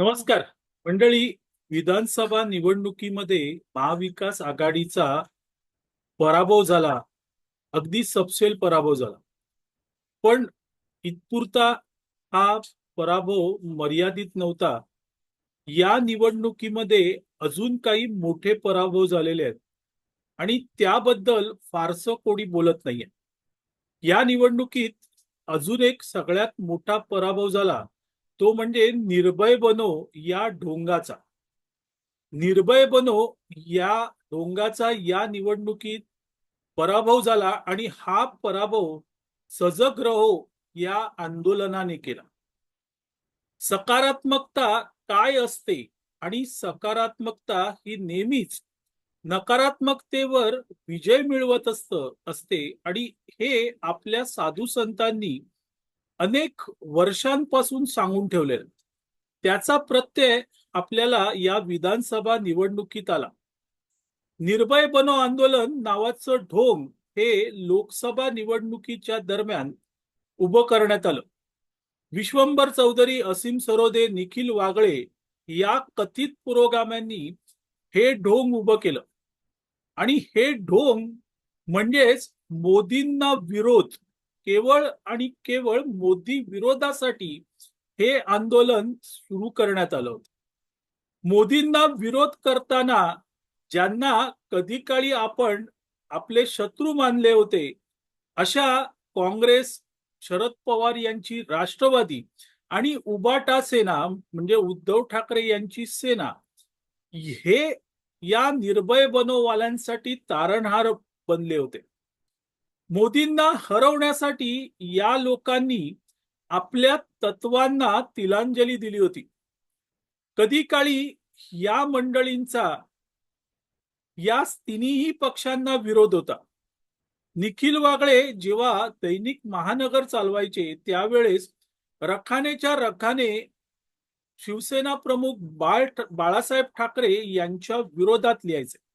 नमस्कार. मंडळी विधानसभा निवडणुकीमध्ये महाविकास आघाडीचा पराभव झाला. अगदी सपसेल पराभव झाला. पण इतपुरता हा पराभव मर्यादित नव्हता. या निवडणुकीमध्ये अजून काही मोठे पराभव झालेले आहेत. आणि त्याबद्दल फारसं कोणी बोलत नाहीये. या निवडणुकीत अजून एक सगळ्यात मोठा पराभव झाला. तो म्हणजे निर्भय बनो या ढोंगाचा. निर्भय बनो या ढोंगाचा या निवडणुकीत पराभव झाला आणि हा पराभव सजग रहो या आंदोलनाने केला. सकारात्मकता काय असते आणि सकारात्मकता ही नेहमीच नकारात्मकतेवर विजय मिळवत असत असते आणि हे आपल्या साधू संतांनी अनेक वर्षांपासून सांगून ठेवले त्याचा प्रत्यय आपल्याला या विधानसभा निवडणुकीत आला. निर्भय बनो आंदोलन नावाचं ढोंग हे लोकसभा निवडणुकीच्या दरम्यान उभं करण्यात आलं. विश्वंभर चौधरी असीम सरोदे निखिल वागळे या कथित पुरोगाम्यांनी हे ढोंग उभं केलं. आणि हे ढोंग म्हणजेच मोदींना विरोध केवळ आणि केवळ मोदी विरोधासाठी हे आंदोलन सुरू करण्यात आलं होतं. मोदींना विरोध करताना ज्यांना कधी काळी आपण आपले शत्रू मानले होते अशा काँग्रेस शरद पवार यांची राष्ट्रवादी आणि उबाटा सेना म्हणजे उद्धव ठाकरे यांची सेना हे या निर्भय बनोवाल्यांसाठी तारणहार बनले होते. मोदींना हरवण्यासाठी या लोकांनी आपल्या तत्वांना तिलांजली दिली होती. कधी काळी या मंडळींचा या तिन्ही पक्षांना विरोध होता. निखिल वागळे जेव्हा दैनिक महानगर चालवायचे त्यावेळेस रखानेच्या रखाने शिवसेना प्रमुख बाळ बाळासाहेब ठाकरे यांच्या विरोधात लिहायचे.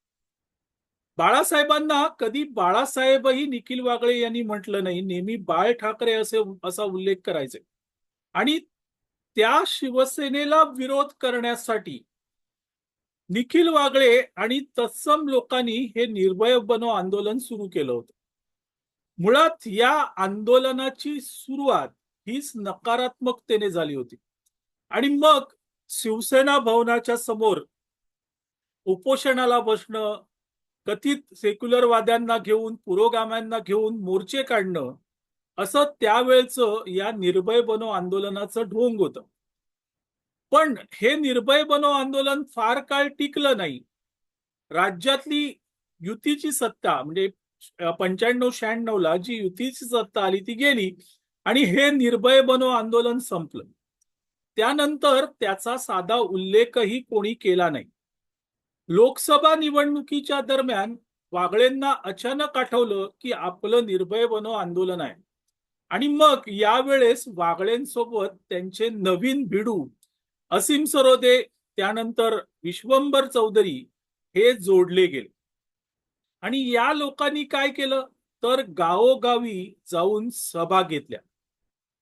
बाळासाहेबांना कधी बाळासाहेबही निखिल वागळे यांनी म्हटलं नाही नेहमी बाळ ठाकरे असे असा उल्लेख करायचे. आणि त्या शिवसेनेला विरोध करण्यासाठी निखिल वागळे आणि तत्सम लोकांनी हे निर्भय बनो आंदोलन सुरू केलं होतं. मुळात या आंदोलनाची सुरुवात हीच नकारात्मकतेने झाली होती. आणि मग शिवसेना भवनाच्या समोर उपोषणाला बसणं कथित सेक्युलरवाद्यांना घेऊन पुरोगाम्यांना घेऊन मोर्चे काढणं असं त्यावेळचं या निर्भय बनो आंदोलनाचं ढोंग होतं. पण हे निर्भय बनो आंदोलन फार काळ टिकलं नाही. राज्यातली युतीची सत्ता म्हणजे पंच्याण्णव शहाण्णव ला जी युतीची सत्ता आली ती गेली आणि हे निर्भय बनो आंदोलन संपलं. त्यानंतर त्याचा साधा उल्लेखही कोणी केला नाही. लोकसभा निवडणुकीच्या दरम्यान वागळेंना अचानक आठवलं की आपलं निर्भय बनो आंदोलन आहे. आणि मग यावेळेस वागळेंसोबत त्यांचे नवीन भिडू असीम सरोदे त्यानंतर विश्वंभर चौधरी हे जोडले गेले. आणि या लोकांनी काय केलं? तर गावोगावी जाऊन सभा घेतल्या.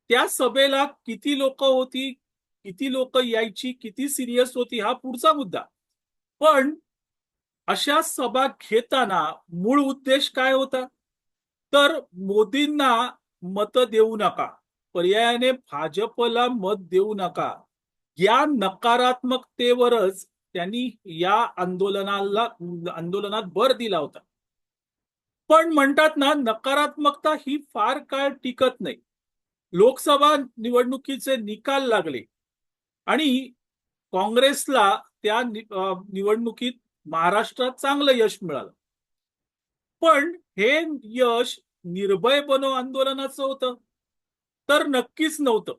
त्या सभेला किती लोक होती किती लोक यायची किती सिरियस होती हा पुढचा मुद्दा. पण अशा सभा घेताना मूळ उद्देश काय होता? तर मोदींना मत देऊ नका. पर्यायाने भाजपला मत देऊ नका. या नकारात्मकतेवरच त्यांनी या आंदोलनाला आंदोलनात भर दिला होता. पण म्हणतात ना नकारात्मकता ही फार काळ टिकत नाही. लोकसभा निवडणुकीचे निकाल लागले. आणि काँग्रेसला त्या निवडणुकीत महाराष्ट्रात चांगलं यश मिळालं. पण हे यश निर्भय बनो आंदोलनाचं होतं. तर नक्कीच नव्हतं.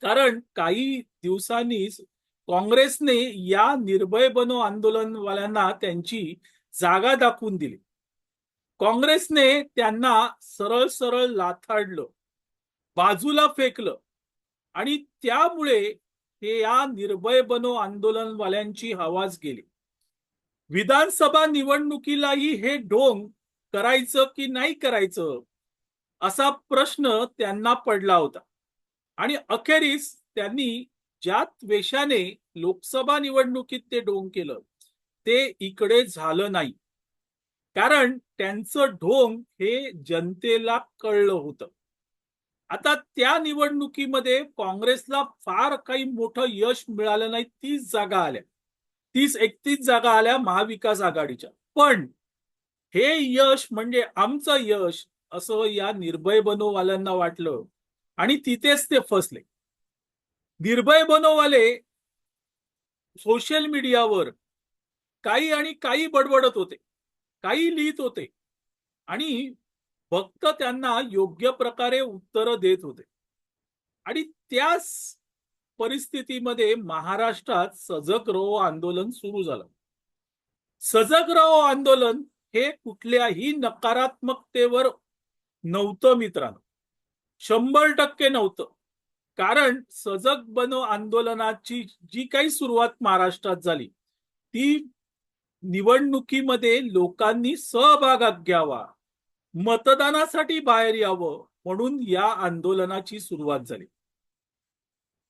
कारण काही दिवसांनीच काँग्रेसने या निर्भय बनो आंदोलनवाल्यांना त्यांची जागा दाखवून दिली. काँग्रेसने त्यांना सरळ सरळ लाथाडलं बाजूला फेकलं आणि त्यामुळे हे या निर्भय बनो आंदोलनवाल्यांची आवाज गेली. विधानसभा निवडणुकीलाही हे ढोंग करायचं की नाही करायचं असा प्रश्न त्यांना पडला होता. आणि अखेरीस त्यांनी ज्या द्वेषाने लोकसभा निवडणुकीत ते ढोंग केलं ते इकडे झालं नाही. कारण त्यांचं ढोंग हे जनतेला कळलं होतं. आता त्या निवडणुकीमध्ये काँग्रेसला फार काही मोठं यश मिळालं नाही. तीस जागा आल्या. तीस एकतीस जागा आल्या महाविकास आघाडीच्या. पण हे यश म्हणजे आमचं यश असं या निर्भय बनोवाल्यांना वाटलं आणि तिथेच ते फसले. निर्भय बनोवाले सोशल मीडियावर काही आणि काही बडबडत होते. काही लिहित होते. आणि फक्त त्यांना योग्य प्रकारे उत्तरं देत होते. आणि त्याच परिस्थितीमध्ये महाराष्ट्रात सजग रहो आंदोलन सुरू झालं. सजग रहो आंदोलन हे कुठल्याही नकारात्मकतेवर नव्हतं मित्रांनो. शंभर टक्के नव्हतं. कारण सजग बनो आंदोलनाची जी काही सुरुवात महाराष्ट्रात झाली ती निवडणुकीमध्ये लोकांनी सहभागात घ्यावा. मतदानासाठी बाहेर यावं म्हणून या आंदोलनाची सुरुवात झाली.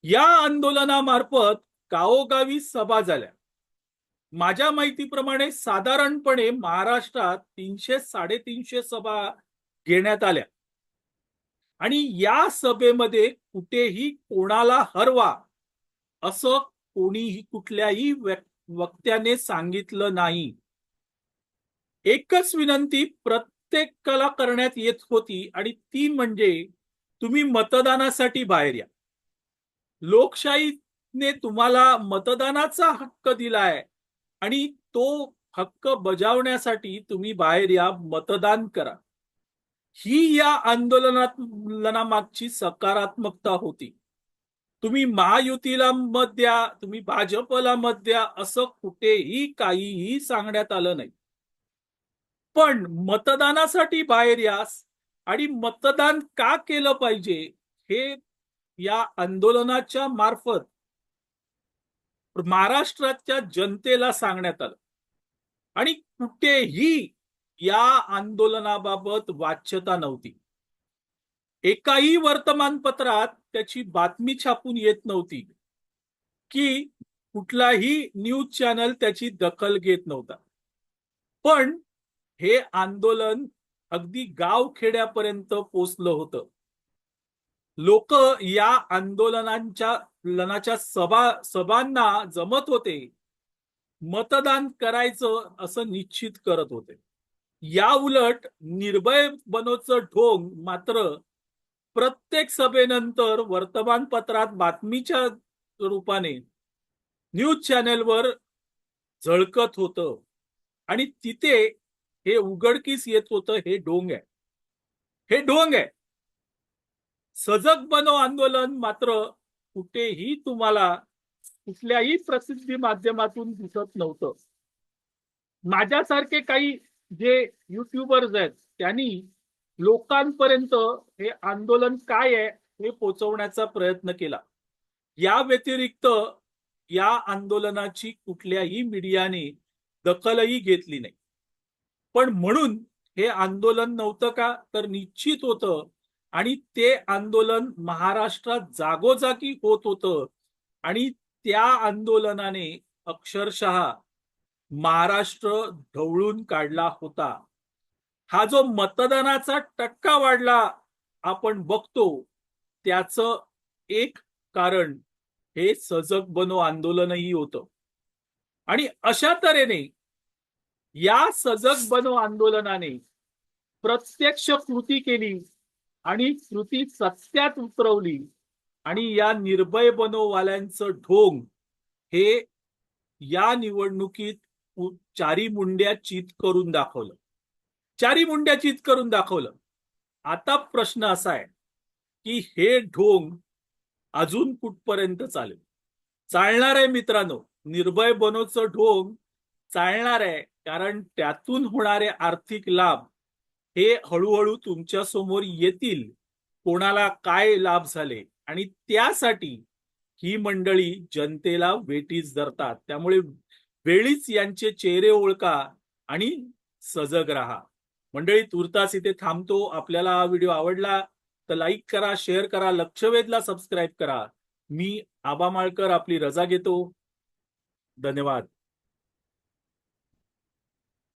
या आंदोलनामार्फत गावोगावी सभा झाल्या. माझ्या माहितीप्रमाणे साधारणपणे महाराष्ट्रात तीनशे साडेतीनशे सभा घेण्यात आल्या. आणि या सभेमध्ये कुठेही कोणाला हरवा असं कोणीही कुठल्याही वक्त्याने सांगितलं नाही. एकच विनंती प्रत्येक कला करण्यात येत होती आणि ती म्हणजे तुम्ही मतदानासाठी बाहेर या. लोकशाहीने तुम्हाला मतदानाचा हक्क दिलाय आणि तो हक्क बजावण्यासाठी तुम्ही बाहेर या मतदान करा. ही या आंदोलनामागची सकारात्मकता होती. तुम्ही महायुतीला मत द्या तुम्ही भाजपला मत द्या असं कुठेही काहीही सांगण्यात आलं नाही. पण मतदानासाठी बाहेर यास. आणि मतदान का केलं पाहिजे हे या आंदोलनाच्या मार्फत महाराष्ट्राच्या जनतेला सांगण्यात आलं. आणि कुठेही या आंदोलनाबाबत वाच्यता नव्हती. एकाही वर्तमानपत्रात त्याची बातमी छापून येत नव्हती की कुठलाही न्यूज चॅनल त्याची दखल घेत नव्हता. पण हे आंदोलन अगदी गाव खेड्यापर्यंत पोचलं होतं. लोक या आंदोलनांच्या लनाच्या सभा सभांना जमत होते. मतदान करायचं असं निश्चित करत होते. या उलट निर्भय बनोचं ढोंग मात्र प्रत्येक सभेनंतर वर्तमानपत्रात बातमीच्या रूपाने न्यूज चॅनेलवर झळकत होतं. आणि तिथे हे उघडकीस येत होतं हे डोंग आहे. हे ढोंग आहे. सजग बनो आंदोलन मात्र कुठेही तुम्हाला कुठल्याही प्रसिद्धी माध्यमातून दिसत नव्हतं. माझ्यासारखे काही जे युट्यूबर्स आहेत त्यांनी लोकांपर्यंत हे आंदोलन काय आहे हे पोचवण्याचा प्रयत्न केला. या व्यतिरिक्त या आंदोलनाची कुठल्याही मीडियाने दखलही घेतली नाही. पण म्हणून हे आंदोलन नव्हतं का? तर निश्चित होतं. आणि ते आंदोलन महाराष्ट्रात जागोजागी होत होतं. आणि त्या आंदोलनाने अक्षरशः महाराष्ट्र ढवळून काढला होता. हा जो मतदानाचा टक्का वाढला आपण बघतो त्याच एक कारण हे सजग बनो आंदोलनही होतं. आणि अशा तऱ्हेने या सजग बनो आंदोलनाने प्रत्यक्ष कृती केली आणि कृती सत्यात उतरवली आणि या निर्भय बनोवाल्यांचं ढोंग हे या निवडणुकीत चारी मुंड्या चित करून दाखवलं. चारी मुंड्या चित करून दाखवलं. आता प्रश्न असा आहे की हे ढोंग अजून कुठपर्यंत चालेल? चालणार आहे मित्रांनो निर्भय बनोचं ढोंग चालणार आहे कारण त्यातून होणारे आर्थिक लाभ हे हळूहळू तुमच्यासमोर येतील. कोणाला काय लाभ झाले? आणि त्यासाठी ही मंडळी जनतेला वेटीच धरतात. त्यामुळे वेळीच यांचे चेहरे ओळखा आणि सजग राहा. मंडळी तुर्तास इथे थांबतो. आपल्याला हा व्हिडिओ आवडला तर लाईक करा शेअर करा लक्षवेधला सबस्क्राईब करा. मी आबा माळकर आपली रजा घेतो. धन्यवाद.